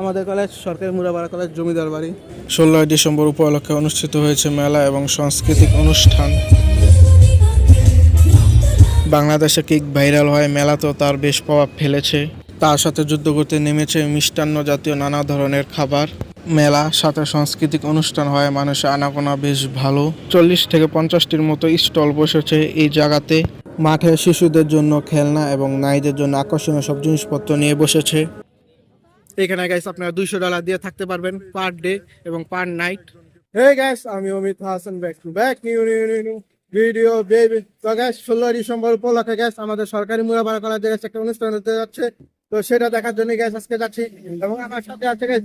আমাদের কলেজ সরকারি মুরাপাড়া কলেজ জমিদার বাড়ি। ষোলোই ডিসেম্বর উপলক্ষে অনুষ্ঠিত হয়েছে মেলা এবং সাংস্কৃতিক অনুষ্ঠান। বাংলাদেশে কেক ভাইরাল হয়, মেলাতেও তার বেশ প্রভাব ফেলেছে। তার সাথে যুদ্ধ করতে নেমেছে মিষ্টান্ন জাতীয় নানা ধরনের খাবার। মেলা, সাথে সাংস্কৃতিক অনুষ্ঠান হয়, মানুষের আনাগোনা বেশ ভালো। চল্লিশ থেকে পঞ্চাশটির মতো স্টল বসেছে এই জায়গাতে। মাঠে শিশুদের জন্য খেলনা এবং নারীদের জন্য আকর্ষণীয় সব জিনিসপত্র নিয়ে বসেছে। এখানে গাইস আপনারা দুইশো ডলার দিয়ে থাকতে পারবেন পার ডে এবং পার নাইট হে গাইস আমি Amit Hasan back to back new video baby তো গাইস ষোলো ডিসেম্বর উপলক্ষে গ্যাস আমাদের সরকারি মুরাপাড়া কলেজে গেছে একটা অনুষ্ঠান হতে যাচ্ছে। তো সেটা দেখার জন্য গ্যাস আজকে যাচ্ছি। এবং আমার সাথে আছে guys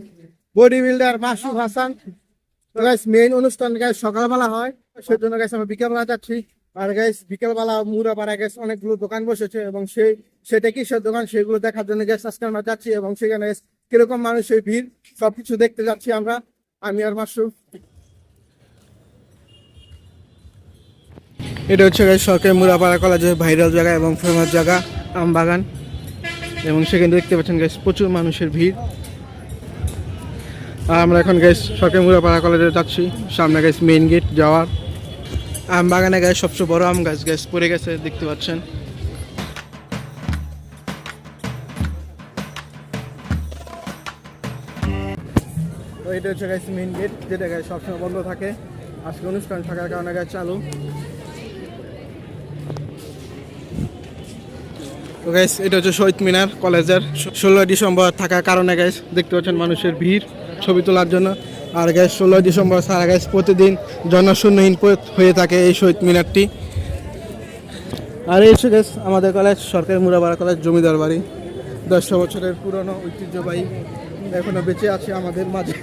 body builder Masud Hasan. তো গাইস মেইন অনুষ্ঠান গাইস সকালবেলা হয়। সেজন্য গাইস আমরা বিকেলবেলা যাচ্ছি। আর গাইস বিকেলবেলা মুরাপাড়া গ্যাস অনেকগুলো দোকান বসেছে। এবং সেই, সেটা কিসের দোকান, সেগুলো দেখার জন্য গ্যাস আজকে আমরা যাচ্ছি। এবং সেখানে কীরকম মানুষের ভিড়, সবকিছু দেখতে যাচ্ছি আমরা। আমি আর মাসুদ এটা হচ্ছে সরকারি মুরাপাড়া কলেজের ভাইরাল জায়গা এবং ফেমাস জায়গা, আমবাগান। এবং সেখানে দেখতে পাচ্ছেন গাইস প্রচুর মানুষের ভিড়। আর আমরা এখন গাইস সরকারি মুরাপাড়া কলেজে যাচ্ছি। সামনে গাইস মেইন গেট যাওয়ার। আম বাগানে গাছ সবচেয়ে বড় আম গাছ গাছ পড়ে গেছে, দেখতে পাচ্ছেন। এটা হচ্ছে গাছ মেইন গেট যেটা গাছ সবসময় বন্ধ থাকে। আজকে অনুষ্ঠান থাকার কারণে গাছ চালু। তো গাইস এটা হচ্ছে শহীদ মিনার কলেজের ষোলোই ডিসেম্বর থাকার কারণে গাইস দেখতে পাচ্ছেন মানুষের ভিড়, ছবি তোলার জন্য। আর গ্যাস ষোলোই ডিসেম্বর সারা গ্যাস প্রতিদিন জনশূন্যহীন হয়ে থাকে এই শহীদ মিনারটি। আর এই হচ্ছে গ্যাস আমাদের কলেজ, সরকারি মুরাপাড়া কলেজ, জমিদার বাড়ি। দশশো বছরের পুরনো ঐতিহ্যবাহী এখনও বেঁচে আছে আমাদের মাঝে।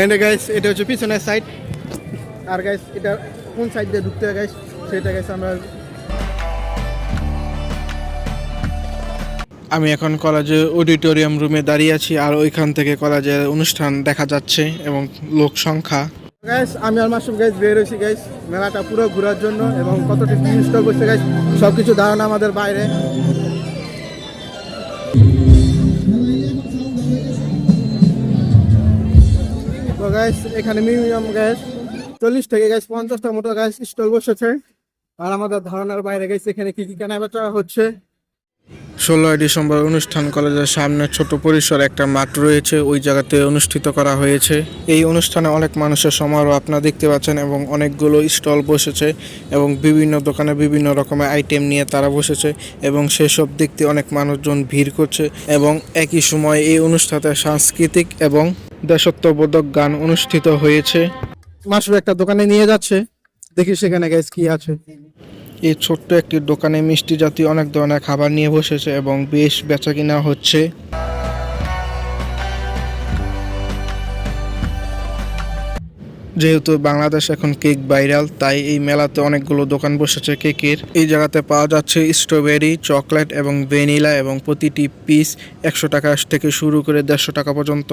এন্ড গাইস এটা হচ্ছে পিছনের সাইড আর গাইস এটা কোন সাইড দিয়ে ঢুকতে হয় গাইস সেটা গাইস আমরা আমি এখন কলেজে অডিটোরিয়াম রুমে দাঁড়িয়ে আছি আর ওইখান থেকে কলেজের অনুষ্ঠান দেখা যাচ্ছে এবং লোক সংখ্যা। গাইস আমি আর মাসুম গাইস বের হয়েছি গাইস মেলাটা পুরো ঘোরার জন্য এবং কতটি স্টল করছে গাইস সব কিছু ধারণা আমাদের বাইরে। তো গাইস এখানে মিনিমাম গ্যাস চল্লিশ থেকে গ্যাস পঞ্চাশটার মতো গ্যাস স্টল বসেছে। আর আমাদের ধারণার বাইরে গেছে এখানে কি কি কেনা বেচা হচ্ছে? ষোলোই ডিসেম্বর অনুষ্ঠান কলেজের সামনে ছোট পরিসর একটা মাঠ রয়েছে, ওই জায়গাতে অনুষ্ঠিত করা হয়েছে। এই অনুষ্ঠানে অনেক মানুষের সমারোহ আপনারা দেখতে পাচ্ছেন এবং অনেকগুলো স্টল বসেছে এবং বিভিন্ন দোকানে বিভিন্ন রকমের আইটেম নিয়ে তারা বসেছে এবং সেসব দেখতে অনেক মানুষজন ভিড় করছে এবং একই সময় এই অনুষ্ঠানে সাংস্কৃতিক এবং দেশত্ববোধক গান অনুষ্ঠিত হয়েছে। মাসুর একটা দোকানে নিয়ে যাচ্ছে। দেখি সেখানে গ্যাস কি আছে। এই ছোট্ট একটি দোকানে মিষ্টি জাতীয় অনেক ধরনের খাবার নিয়ে বসেছে এবং বেশ বেচা কিনা হচ্ছে। যেহেতু বাংলাদেশ এখন কেক ভাইরাল, তাই এই মেলাতে অনেকগুলো দোকান বসেছে কেকের। এই জায়গাতে পাওয়া যাচ্ছে স্ট্রবেরি, চকলেট এবং ভ্যানিলা এবং প্রতিটি পিস একশো টাকা থেকে শুরু করে দেড়শো টাকা পর্যন্ত।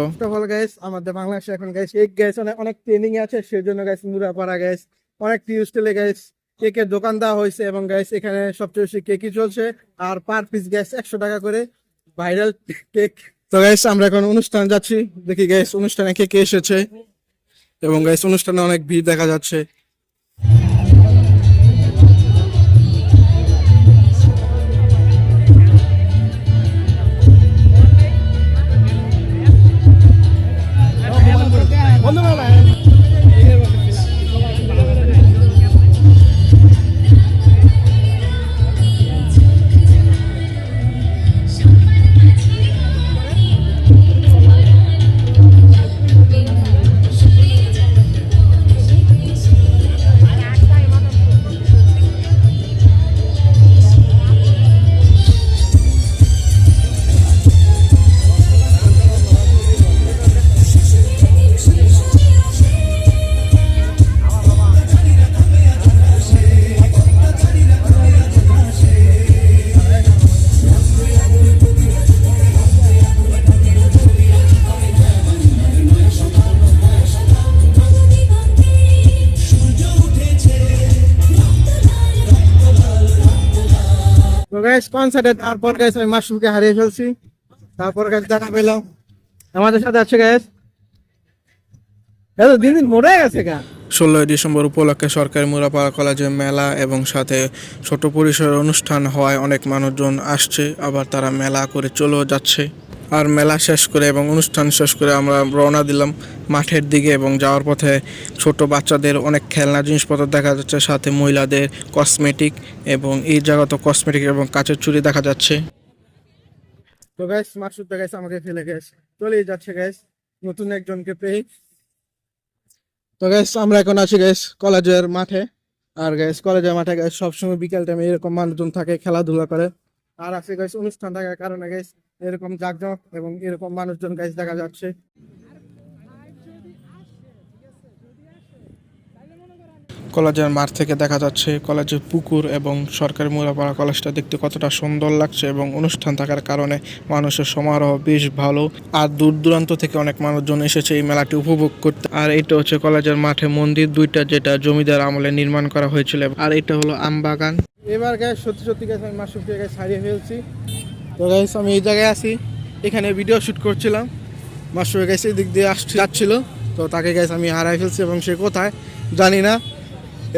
গ্যাস আমাদের বাংলাদেশে এখন গ্যাস এক গ্যাস অনেক ট্রেনিং আছে, সেজন্য গ্যাস মুরাপাড়া গ্যাস অনেক টিউস্টেলে গ্যাস কেকের দোকান দেওয়া হয়েছে এবং গ্যাস এখানে সবচেয়ে বেশি কেকই চলছে। আর পার পিস গ্যাস একশো টাকা করে ভাইরাল কেক তো গ্যাস আমরা এখন অনুষ্ঠান যাচ্ছি। দেখি গ্যাস অনুষ্ঠানে কে কে এসেছে। এবং গাইস অনুষ্ঠানে অনেক ভিড় দেখা যাচ্ছে। তো গ্যাস কনসার্টে তারপর গাইস আমি মাশরুমকে হারিয়ে ফেলছি। তারপর গ্যাস দেখা পেলাম। আমাদের সাথে আছে গ্যাস এত দিন দিন মরে গেছে গা। ষোলোই ডিসেম্বর উপলক্ষে সরকারি মুরাপাড়া কলেজে মেলা এবং সাথে ছোট পরিসরের অনুষ্ঠান হওয়ায় অনেক মানুষজন আসছে, আবার তারা মেলা করে চলেও যাচ্ছে। আর মেলা শেষ করে এবং অনুষ্ঠান শেষ করে আমরা রওনা দিলাম মাঠের দিকে এবং যাওয়ার পথে ছোট বাচ্চাদের অনেক খেলনা জিনিসপত্র দেখা যাচ্ছে, সাথে মহিলাদের কসমেটিক এবং এই জায়গা তো কসমেটিক এবং কাচের চুরি দেখা যাচ্ছে। তো গ্যাস মাসুদ গ্যাস আমাকে ফেলে গ্যাস চলেই যাচ্ছে গ্যাস নতুন একজনকে পেয়ে। তো গ্যাস আমরা এখন আছি গ্যাস কলেজের মাঠে। আর গ্যাস কলেজের মাঠে গ্যাস সবসময় বিকেল টাইমে এরকম মানুষজন থাকে, খেলাধুলা করে। আর আছে গাইস অনুষ্ঠান থাকার কারণে গাইস এরকম জাকজমক এবং এরকম মানুষজন গাইস দেখা যাচ্ছে। কলেজের মাঠ থেকে দেখা যাচ্ছে কলেজের পুকুর এবং সরকারি মুরাপাড়া কলেজটা দেখতে কতটা সুন্দর লাগছে এবং অনুষ্ঠান থাকার কারণে মানুষের সমারোহ বেশ ভালো। আর দূর দূরান্ত থেকে অনেক মানুষজন এসেছে এই মেলাটি উপভোগ করতে। আর এটা হচ্ছে কলেজের মাঠে মন্দির দুইটা, যেটা জমিদার আমলে নির্মাণ করা হয়েছিল। আর এটা হলো আমবাগান। এবার গ্যাস সত্যি সত্যি গ্যাস আমি মাসুদকে গ্যাস হারিয়ে ফেলছি। তো গ্যাস আমি এই জায়গায় আছি। এখানে ভিডিও শ্যুট করছিলাম। মাসুদ গ্যাস এই দিক দিয়ে আসছে, যাচ্ছিল। তো তাকে গ্যাস আমি হারাই ফেলছি এবং সে কোথায় জানি না।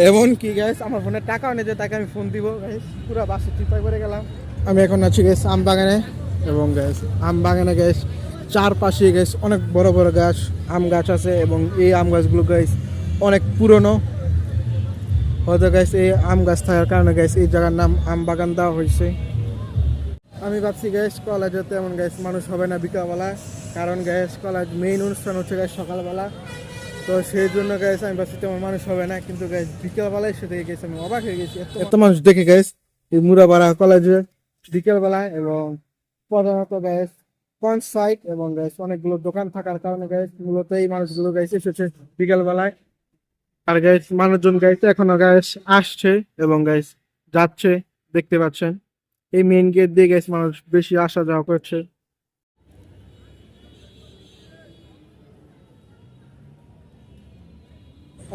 এমন কি গ্যাস আমার ফোনে টাকাও নেই যে তাকে আমি ফোন দিব। গ্যাস পুরো বাসে চিপাই করে গেলাম। আমি এখন আছি গ্যাস আম বাগানে এবং গ্যাস আম বাগানে গ্যাস চারপাশে গ্যাস অনেক বড় বড় গাছ, আম গাছ আছে এবং এই আম গাছগুলো গ্যাস অনেক পুরনো। হয়তো গাছ এই আম গাছ থাকার কারণে গাছ এই জায়গার নাম আম বাগান দেওয়া হয়েছে। আমি ভাবছি গ্যাস কলেজে তেমন গ্যাস মানুষ হবে না বিকালবেলা। কারণ গ্যাস কলেজ মেইন অনুষ্ঠান হচ্ছে গ্যাস সকালবেলা। তো সেই জন্য গ্যাস আমি ভাবছি তেমন মানুষ হবে না। কিন্তু গ্যাস বিকেলবেলায় সে দেখে গেছি আমি অবাক হয়ে গেছি। এত- মানুষ দেখে গ্যাস এই মুরাপাড়া কলেজে বিকেলবেলায় এবং প্রধানত গ্যাস সাইড এবং গ্যাস অনেকগুলো দোকান থাকার কারণে গ্যাস মূলত এই মানুষগুলো গ্যাস এসেছে বিকেলবেলায়। আর গাইস মানুষজন গাইছে এখনও গাইস আসছে এবং গাইস যাচ্ছে, দেখতে পাচ্ছেন। এই মেইন গেট দিয়ে গাইস মানুষ বেশি আসা যাওয়া করছে।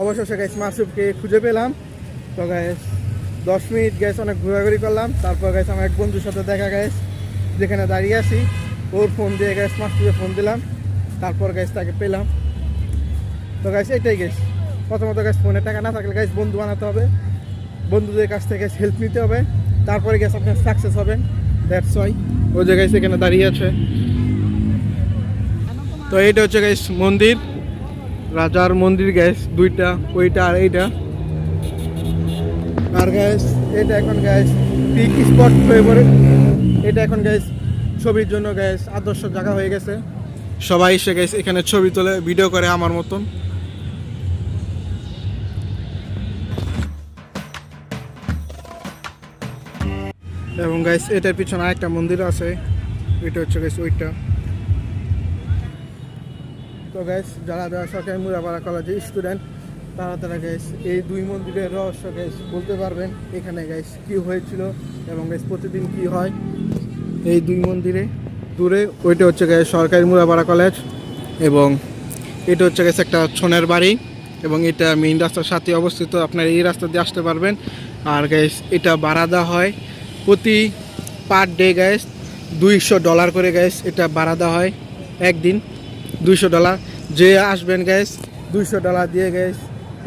অবশেষে গাইস মাসুফকে খুঁজে পেলাম। তো গাইস দশ মিনিট গ্যাস অনেক ঘোরাঘুরি করলাম। তারপর গাইস আমার এক বন্ধুর সাথে দেখা গাইস যেখানে দাঁড়িয়ে আছি। ওর ফোন দিয়ে গ্যাস মাসুফকে ফোন দিলাম। তারপর গ্যাস তাকে পেলাম। তো গাইস এটাই গেছ প্রথমত গাছ ফোনে টাকা না থাকলে গাছ বন্ধু বানাতে হবে। বন্ধুদের কাছ থেকে হেল্প নিতে হবে। তারপরে গ্যাস আপনার সাকসেস হবেন দ্যাটস ওয়াই ওই যে গাছ এখানে দাঁড়িয়ে আছে। তো এইটা হচ্ছে গাইস মন্দির। রাজার মন্দির গ্যাস দুইটা, ওইটা আর এইটা। আর গ্যাস এটা এখন গ্যাস পিক স্পট হয়ে পড়ে এটা এখন গ্যাস ছবির জন্য গ্যাস আদর্শ জায়গা হয়ে গেছে। সবাই এসে গ্যাস এখানে ছবি তোলে ভিডিও করে আমার মতন। এবং গাইস এটার পিছনে আরেকটা মন্দির আছে। এটা হচ্ছে গাইস ওইটা। তো গাইস যারা যারা সরকারি মুরাপাড়া কলেজের স্টুডেন্ট তারা তারা গাইস এই দুই মন্দিরের রহস্য গাইস বলতে পারবেন এখানে গাইস কি হয়েছিল এবং গাইস প্রতিদিন কি হয় এই দুই মন্দিরে। দূরে ওইটা হচ্ছে গাইস সরকারি মুরাপাড়া কলেজ এবং এটা হচ্ছে গেছে একটা ছনের বাড়ি এবং এটা মেইন রাস্তার সাথে অবস্থিত। আপনার এই রাস্তা দিয়ে আসতে পারবেন। আর গ্যাস এটা ভাড়া দেওয়া হয়। প্রতি পার ডে গ্যাস দুইশো ডলার করে গ্যাস এটা ভাড়া দেওয়া হয় একদিন, দুইশো ডলার যে আসবেন গ্যাস দুইশো ডলার দিয়ে গ্যাস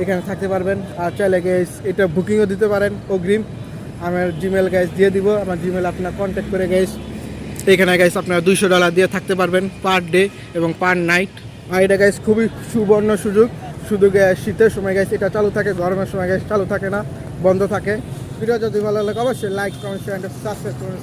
এখানে থাকতে পারবেন। আর চাইলে গ্যাস এটা বুকিংও দিতে পারেন অগ্রিম। আমার জিমেল গ্যাস দিয়ে দিব, আমার জিমেল আপনার কন্ট্যাক্ট করে গ্যাস এখানে গ্যাস আপনারা দুইশো ডলার দিয়ে থাকতে পারবেন পার ডে এবং পার নাইট আর এটা গ্যাস খুবই সুবর্ণ সুযোগ। শুধু গ্যাস শীতের সময় গ্যাস এটা চালু থাকে, গরমের সময় গ্যাস চালু থাকে না, বন্ধ থাকে। ভিডিও যদি ভালো লাগে অবশ্যই লাইক কমেন্ট শেয়ার সাবস্ক্রাইব করুন।